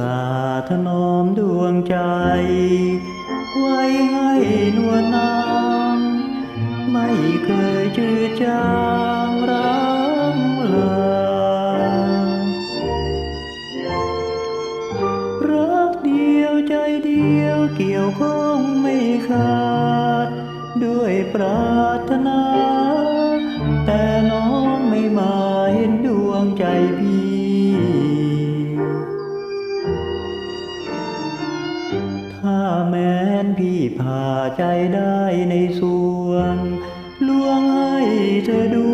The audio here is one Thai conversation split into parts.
สาถนอมดวงใจ ไว้ให้นวลนางไม่เคยจืดจางรังลารักเดียวใจเดียวเกี่ยวข้องไม่ขาด ด้วยปรารถนา แต่น้องไม่มาเห็นดวงใจพี่ ถ้าแม้นพี่พาใจได้ในส่วงลวงให้เธอดู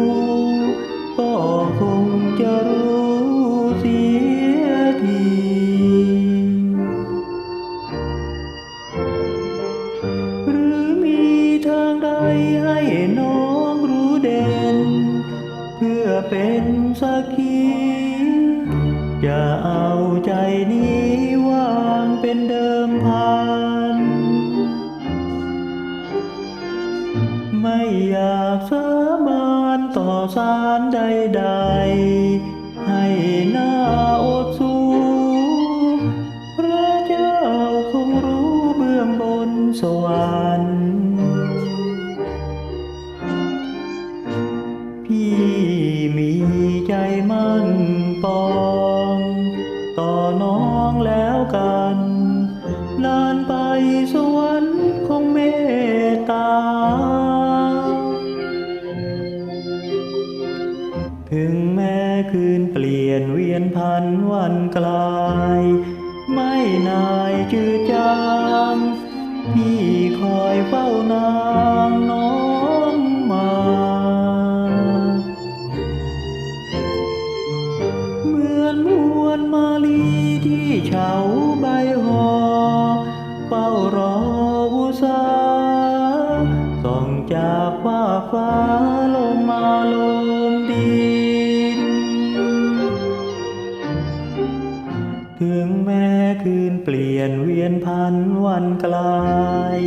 ก็คงจะรู้เสียทีหรือมีทางใดให้น้องรู้เด่น เพื่อเป็นสักขีจะเอาใจนี้ เป็นเดิมพัน ไม่อยากสาบานต่อสารใดๆ ให้หน้าอดสูพระเจ้าคงรู้เบื้องบนสวรรค์พี่มีใจมั่นปอง ต่อน้องแล้วกัน นานไปสวรรค์คงเมตตา ถึงแม้คืนเปลี่ยนเวียนพันวันกลาย ไม่นายจืดจางพี่คอยเฝ้านางน้องมา เหมือนมวลมาลีที่เฉาใบ ฟ้าลงมาลงดิน ถึงแม้คืนเปลี่ยนเวียนพันวันกลาย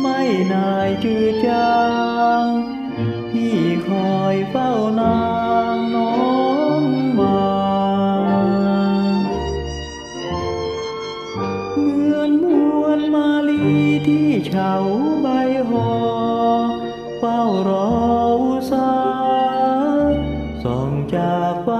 ไม่นายจืดจางพี่คอยเฝ้านางน้องมา เหมือนมวลมาลีที่เฉาใบหอ เฝ้ารออุสาส่องจากฟ้า